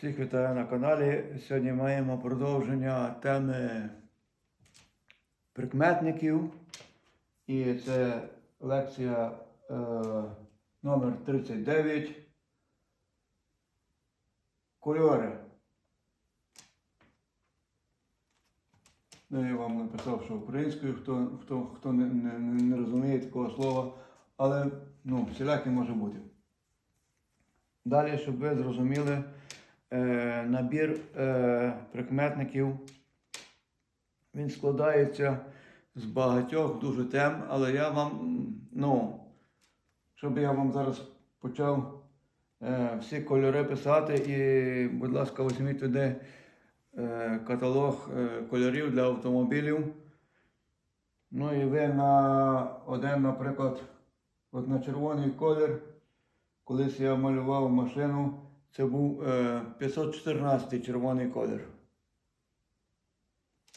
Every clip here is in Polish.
Всіх вітаю на каналі. Сьогодні маємо продовження теми прикметників. І це лекція е, номер 39. Кольори. Ну, я вам написав, що українською, хто, хто, хто не, не, не розуміє такого слова, але ну, всіляке може бути. Далі, щоб ви зрозуміли, е, набір е, прикметників. Він складається з багатьох дуже тем, але я вам, ну, щоб я вам зараз почав е, всі кольори писати, і, будь ласка, візьміть туди каталог кольорів для автомобілів. Ну і ви на один, наприклад, от на червоний колір. Колись я малював машину, це був е, 514 червоний колір.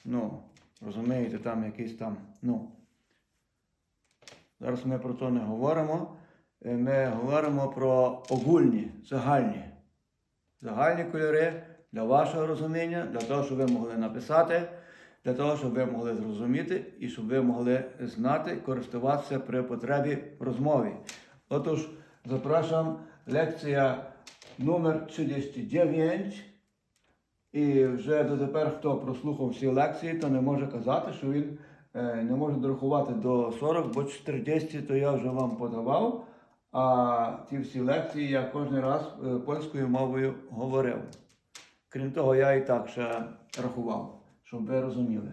Ну, розумієте, там якийсь там. Ну. Зараз ми про це не говоримо. Е, Ми говоримо про огульні, загальні. Загальні кольори для вашого розуміння, для того, щоб ви могли написати, для того, щоб ви могли зрозуміти і щоб ви могли знати, користуватися при потребі в розмові. Отож, запрошую, лекція номер 39. І вже дотепер, хто прослухав всі лекції, то не може казати, що він е, не може дорахувати до 40, бо 40 то я вже вам подавав. А ті всі лекції я кожен раз е, польською мовою говорив. Крім того, я і так ще рахував, щоб ви розуміли.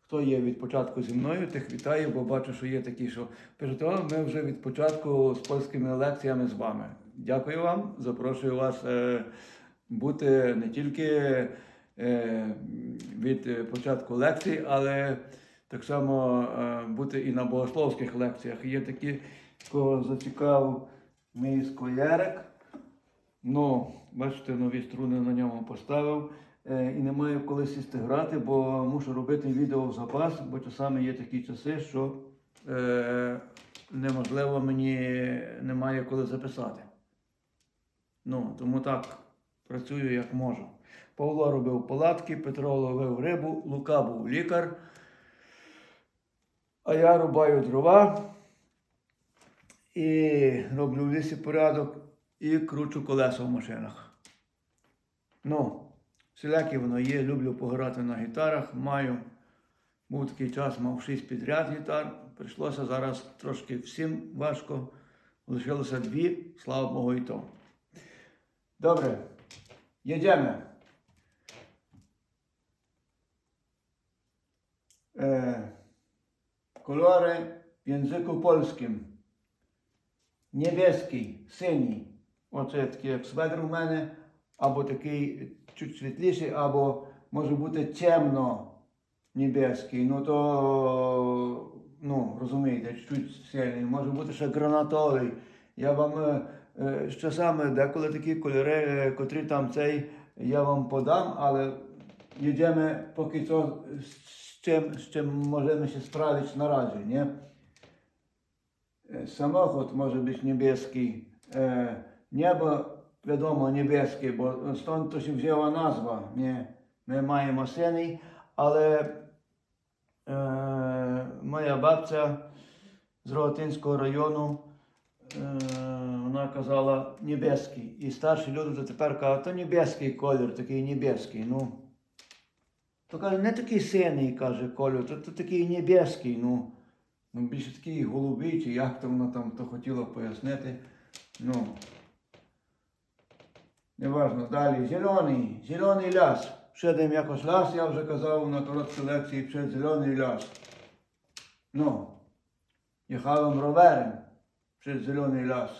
Хто є від початку зі мною, тих вітаю, бо бачу, що є такі, що пишуть, «О, ми вже від початку з польськими лекціями з вами. Дякую вам, запрошую вас е, бути не тільки е, від початку лекцій, але так само е, бути і на богословських лекціях. Є такі, кого зацікавив мій скоярик. Ну, бачите, нові струни на ньому поставив. І не маю коли сісти грати, бо мушу робити відео в запас, бо часами є такі часи, що е, неможливо мені немає коли записати. Ну, тому так працюю як можу. Павло робив палатки, Петро ловив рибу, Лука був лікар. А я рубаю дрова і роблю в лісі порядок і кручу колеса в машинах. Ну, всілякі воно є, люблю пограти на гітарах, маю. Був такий час, мав шість підряд гітар. Прийшлося зараз трошки всім важко. Лишилося дві, слава Богу, і то. Добре, jedziemy. E, kolory w języku polskim. Niebieski, синій. Оце такий як сведер у мене, або такий чуть світліший, або може бути темно небеський. Ну то, ну, розумієте, чуть сильний. Може бути ще гранатовий. Я вам е, е, з часами деколи такі кольори, е, котрі там цей, я вам подам, але їдемо поки що з чим, з чим можемо się справити наразі, nie? E, Samochód może być niebieski, e, niebo wiadomo niebieskie, bo stąd to się wzięła nazwa, nie? My mamy syny, ale e, moja babcia z Рогатинського району, е, Вона казала небеський. І старші люди дотепер кажуть, то небеський колір, такий небеський. Ну, то каже, не такий синій, каже кольор, то, то такий небеський, ну, ну більше такий голубий, чи як то вона там то хотіла пояснити. Ну, неважно. Далі, зелений, зелений ляс. Шедем якось ляс, я вже казав на короткій лекції, przed зелений ляс. Ну, Jechałem rowerem przez zielony las.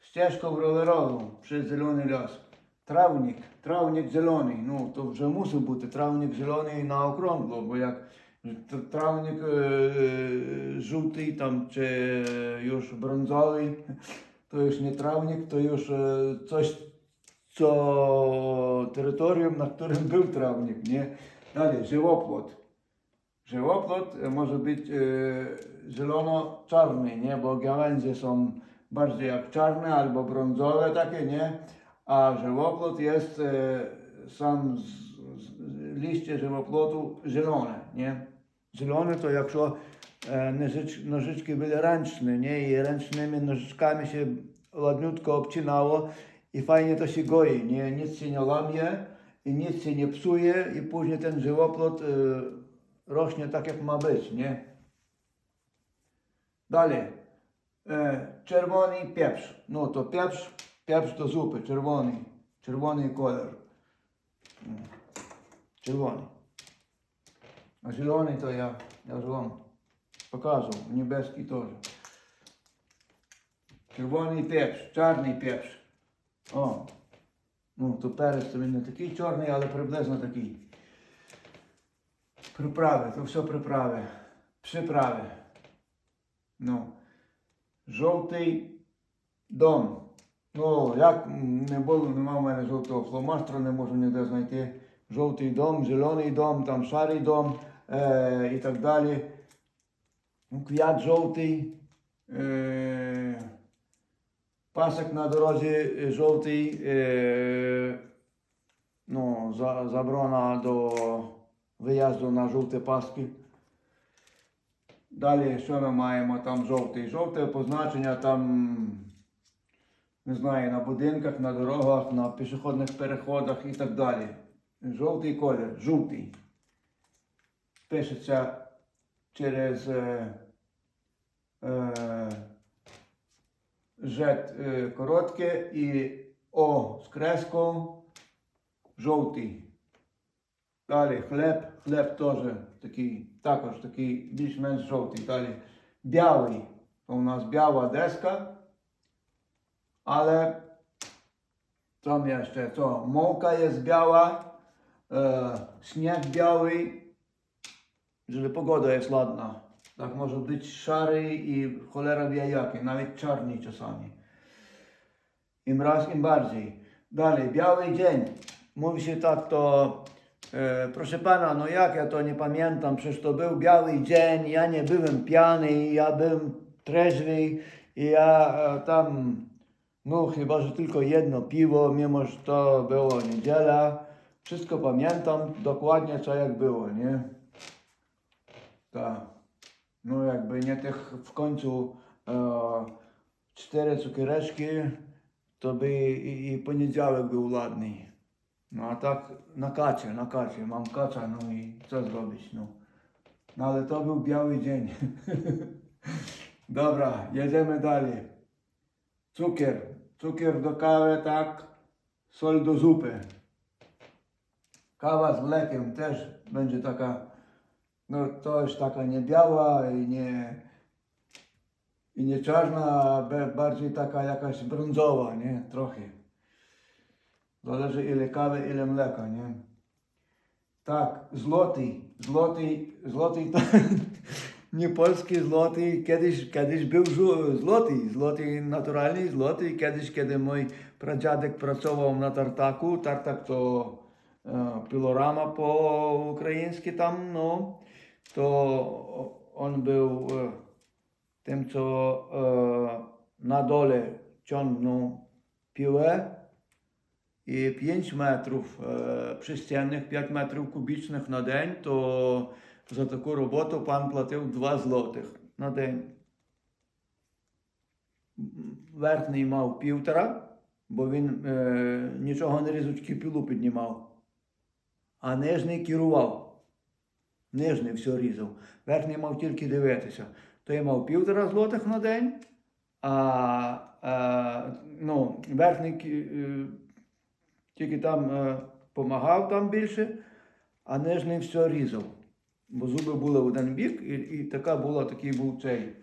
Ścieżką rowerową przez zielony las. Trawnik, trawnik zielony. No to вже мусив бути trawnik зелений на округло, бо як тр- trawnik e, żółty tam czy już brązowy, to już nie trawnik, to już e, coś, co terytorium, na którym był trawnik, nie? Dalej, żywopłot. że e, może być e, zielono-czarny, nie? Bo gałęzie są bardziej jak czarne albo brązowe takie, nie? A żywopłot jest e, sam z, z, liście żywopłotu zielone, nie? Zielone to jakże nożyczki, nożyczki były ręczne, nie? I ręcznymi nożyczkami się ładniutko obcinało i fajnie to się goi, nie? Nic się nie lamie i nic się nie psuje i później ten żywoplot y, rośnie tak jak ma być, nie? Dalej, e, czerwony pieprz, no to pieprz, pieprz do zupy, czerwony, czerwony kolor, Mm. czerwony. A zielony to ja, ja już wam pokazał, niebieski też. Червоний пепш, чорний пепш. О. Ну, то перець він не такий чорний, але приблизно такий. Приправи, то все приправи. Приправи. Ну. Жовтий дом. Ну, як не було, нема в мене жовтого фломастера, не можу ніде знайти. Жовтий дом, зелений дом, там шарий дом е, і так далі. Ну, Квят жовтий. Е, Пасок на дорозі жовтий, е, ну, за, заборона до виїзду на жовті паски. Далі, що ми маємо там жовтий? Жовте позначення там, не знаю, на будинках, на дорогах, на пішохідних переходах і так далі. Жовтий колір, жовтий. Пишеться через е, е, Жет е, коротке і О з креском жовтий. Далі хліб, хліб теж такий, також такий більш-менш жовтий. Далі білий. То у нас біла деска. Але там є ще то мовка є біла, е, сніг білий, żeby pogoda jest ładna. Tak może być szary i cholera wie jaki, nawet czarny czasami. Im raz, im bardziej. Dalej, biały dzień. Mówi się tak to, e, proszę pana, no jak ja to nie pamiętam, przecież to był biały dzień, ja nie byłem pijany, ja byłem trzeźwy i ja e, tam, no chyba, że tylko jedno piwo, mimo że to było niedziela. Wszystko pamiętam dokładnie co jak było, nie? Tak. No jakby nie tych w końcu e, cztery cukiereczki, to by i, i poniedziałek był ładny. No a tak na kacie, na kacie. Mam kacza, no i co zrobić, no. No ale to był biały dzień. Dobra, jedziemy dalej. Cukier. Cukier do kawy, tak. Sol do zupy. Kawa z mlekiem też będzie taka no to jest taka nie biała i nie, i nie czarna, bardziej taka jakaś brązowa, nie? Trochę. Залежить ілі кави, ілі млека, ні? Так, злотий, злотий, злотий, то не польський злотий, кедись, кедись був злотий, злотий натуральний, злотий, кедись, коли мій прадядик працював на тартаку, тартак то uh, пілорама по-українськи там, ну, то він був uh, е, тим, що uh, на долі чон, ну, піве, і 5 метрів е, пшестяних, 5 метрів кубічних на день, то за таку роботу пан платив 2 злотих на день. Верхній мав півтора, бо він е, нічого не різучки пілу піднімав, а нижний керував. Нижний все різав. Верхній мав тільки дивитися. Той мав півтора злотих на день, а е, ну, верхний. Е, тільки там е, помагав там більше, а нижній все різав. Бо зуби були в один бік, і, і така була, такий був цей.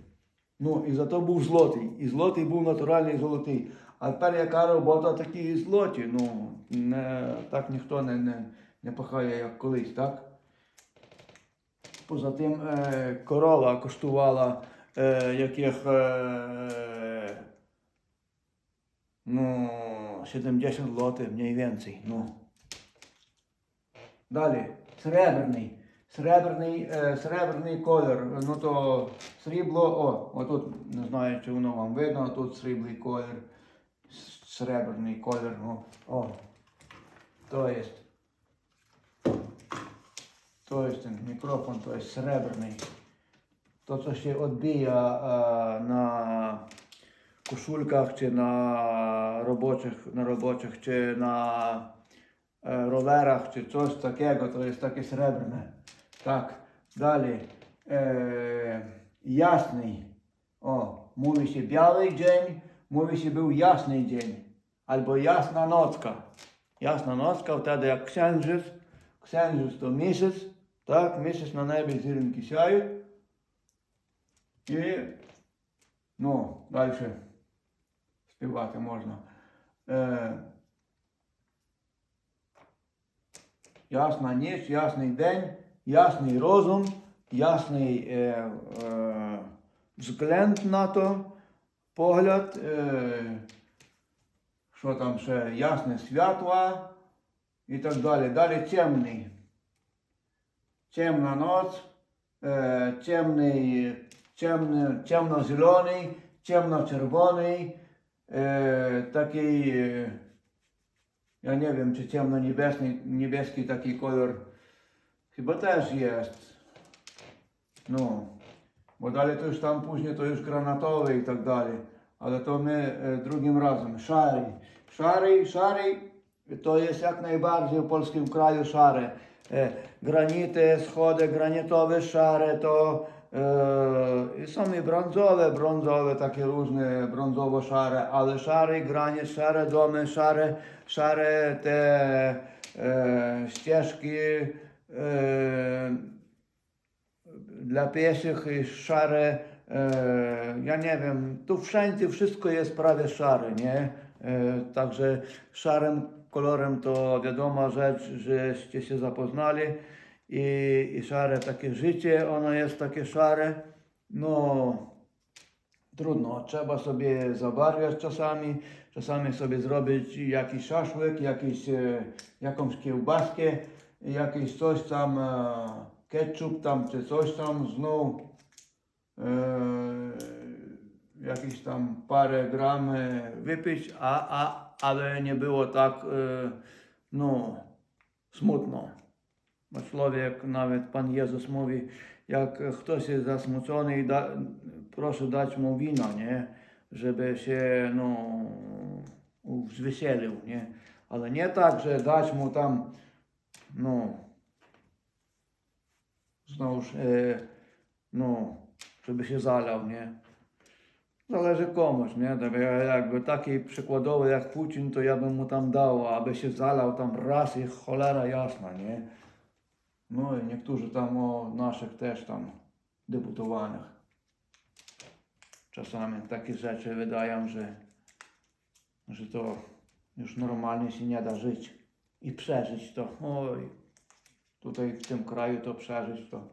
Ну, і зато був злотий. І злотий був натуральний золотий. А тепер яка робота такі і злоті. Ну, не, так ніхто не, не, не пахає, як колись, так? Поза тим е, корова коштувала е, яких е, ну, 70 злотих, мені венцій. Ну. Далі, среберний. Среберний е, среберний колір. Ну то срібло, о, отут, не знаю, чи воно вам видно, тут сріблий колір, среберний колір. Ну, о. То є. То є мікрофон, то є сребрний. То, що ще відбія на кошульках чи на робочих на робочих, чи на е, роверах, чи щось таке, то є таке серебряне. Так, далі. Е, Ясний. О, Mówi się biały dzień, mówi się był jasny dzień. Albo jasna nocka. Jasna nocka wtedy jak księżyc. Księżyc to miesiąc. Tak, miesiąc na niebie zielonki siaje. I no, dalsze співати можна. Е, ясна ніч, ясний день, ясний розум, ясний е, е, взгляд на то, погляд, е, що там ще, ясне світло і так далі. Далі темний. Темна ноc, е, темний, темно-зелений, темно-червоний, e, taki, e, ja nie wiem, czy ciemno-niebieski niebieski taki kolor chyba też jest. No, bo dalej to już tam później to już granatowy i tak dalej, ale to my e, drugim razem. Szary. Szary, szary to jest jak najbardziej w polskim kraju szare. Granity, schody granitowe, szare to i są i brązowe, brązowe, takie różne, brązowo-szare, ale szary granit, szare domy, szare, szare te e, ścieżki e, dla pieszych i szare, e, ja nie wiem, tu wszędzie wszystko jest prawie szare, nie? E, także szarym kolorem to wiadoma rzecz, żeście się zapoznali i, i szare takie życie, ono jest takie szare, no trudno, trzeba sobie zabarwiać czasami, czasami sobie zrobić jakiś szaszłyk, jakiś, e, jakąś kiełbaskę, jakieś coś tam, e, ketchup tam, czy coś tam, znów e, jakieś tam parę gram e, wypić, a, a, ale nie było tak, e, no, smutno. Bo człowiek, nawet Pan Jezus mówi, jak ktoś jest zasmucony, da, proszę dać mu wino, nie? Żeby się, no, zweselił, nie? Ale nie tak, że dać mu tam, no, znowuż, e, no, żeby się zalał, nie? Zależy komuś, nie? Tak ja- Jakby taki przykładowy jak Putin, to ja bym mu tam dał, aby się zalał tam raz i cholera jasna, nie? No i niektórzy tam o naszych też tam deputowanych. Czasami takie rzeczy wydają, że, że to już normalnie się nie da żyć i przeżyć to. Oj, tutaj w tym kraju to przeżyć to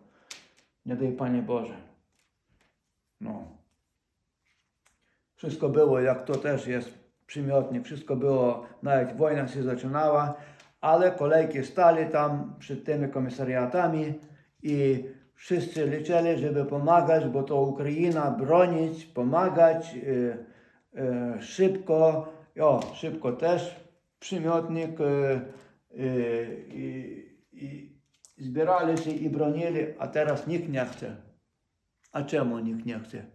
nie daj Panie Boże. No. Wszystko było, jak to też jest przymiotnik, wszystko było, nawet wojna się zaczynała, ale kolejki stali tam przed tymi komisariatami i wszyscy liczyli, żeby pomagać, bo to Ukraina bronić, pomagać e, e, szybko, o, szybko też przymiotnik i, i zbierali się i bronili, a teraz nikt nie chce. A czemu nikt nie chce?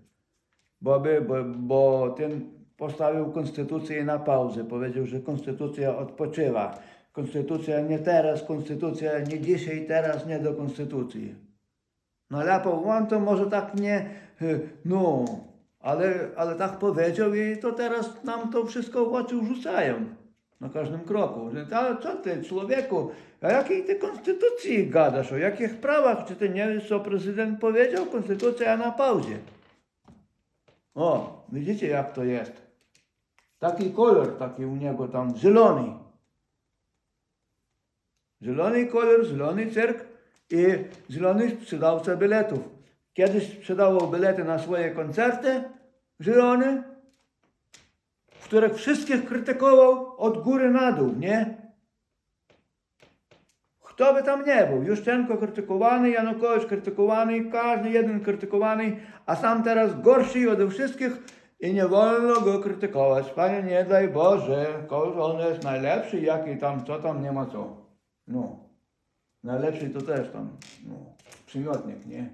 Bo, by, bo, bo ten postawił konstytucję na pauzę. Powiedział, że konstytucja odpoczywa. Konstytucja nie teraz, konstytucja nie dzisiaj, teraz nie do konstytucji. Ale on to może tak nie, y, no, ale, ale tak powiedział i to teraz nam to wszystko w oczy. Na każdym kroku. Ale co ty, człowieku, o jakiej ty konstytucji gadasz? O jakich prawach? Czy ty nie wiesz, co prezydent powiedział? Konstytucja na pauzie. O, widzicie jak to jest. Taki kolor, taki u niego tam zielony. Zielony kolor, zielony cyrk i zielony sprzedawca biletów. Kiedyś sprzedawał bilety na swoje koncerty zielone, w których wszystkich krytykował od góry na dół, nie? Kto by tam nie był? Juszczenko krytykowany, Janukowicz krytykowany, każdy jeden krytykowany, a sam teraz gorszy ode wszystkich I nie wolno go krytykować. Panie, nie daj Boże, on jest najlepszy, jaki tam, co tam, nie ma co. No. Najlepszy to też tam, no, przymiotnik, nie?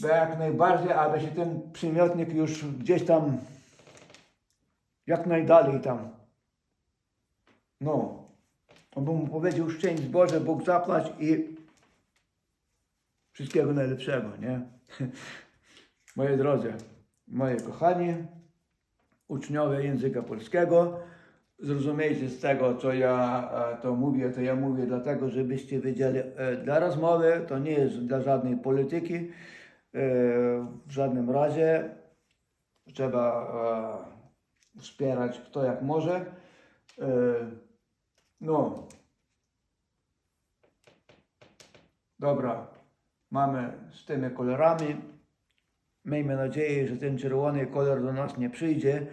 Bo jak najbardziej, aby się ten przymiotnik już gdzieś tam, jak najdalej tam, no, on mu powiedział szczęść Boże, Bóg zapłać i wszystkiego najlepszego, nie? Moi drodzy, moi kochani, uczniowie języka polskiego, zrozumiejcie z tego, co ja e, to mówię, to ja mówię dlatego, żebyście wiedzieli, e, dla rozmowy to nie jest dla żadnej polityki, e, w żadnym razie trzeba wspierać kto jak może. No, dobra, mamy z tymi kolorami. Miejmy nadzieję, że ten czerwony kolor do nas nie przyjdzie,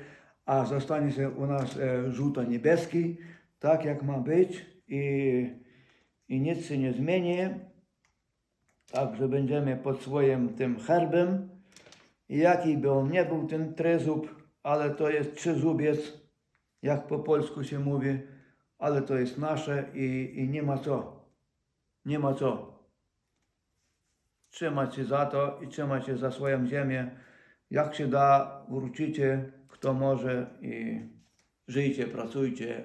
a zostanie się u nas e, żółto-niebieski, tak jak ma być i, i nic się nie zmieni. Także będziemy pod swoim tym herbem. Jaki by on nie był ten tryzub, ale to jest trzyzubiec, jak po polsku się mówi, ale to jest nasze i, i nie ma co. Nie ma co trzymać się za to i trzymać się za swoją ziemię. Jak się da, wrócicie, kto może i żyjcie, pracujcie.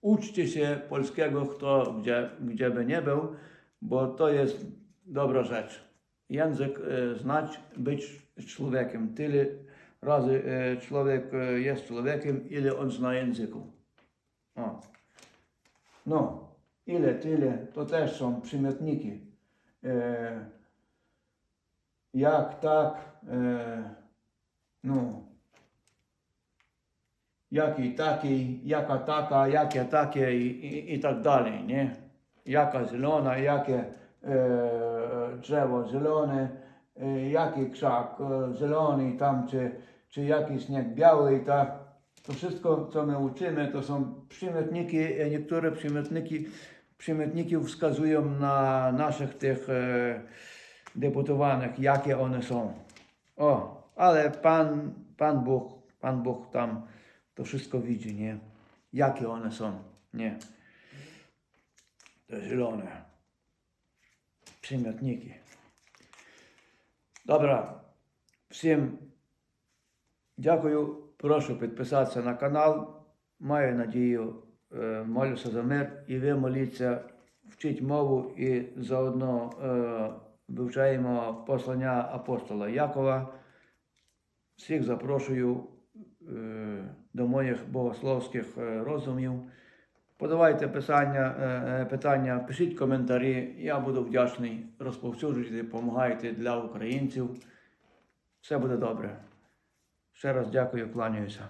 Uczcie się polskiego, kto gdzie, gdzie by nie był, bo to jest dobra rzecz. Język e, znać, być człowiekiem. Tyle razy e, człowiek e, jest człowiekiem, ile on zna języku. O. No, ile, tyle, to też są przymiotniki. E, jak, tak, e, no, jaki, taki, jaka, taka, jakie, takie i, i, i tak dalej, nie? Jaka zielona, jakie e, drzewo zielone, e, jaki krzak e, zielony tam, czy, czy jaki śnieg biały i tak. To wszystko, co my uczymy, to są przymiotniki, e, niektóre przymiotniki, przymiotniki wskazują na naszych tych e, deputowanych, jakie one są. O, ale Pan, Pan Bóg, Pan Bóg tam to wszystko widzi, nie? Jakie one są, nie? Te zielone przymiotniki. Dobra, всім дякую. Прошу підписатися на канал. Маю надію, молюся за мир. І ви моліться, вчіть мову і заодно е, вивчаємо послання апостола Якова. Всіх запрошую до моїх богословських е, розумів. Подавайте писання, е, е, питання, пишіть коментарі. Я буду вдячний. Розповсюджуйте, допомагайте для українців. Все буде добре. Ще раз дякую, кланяюся.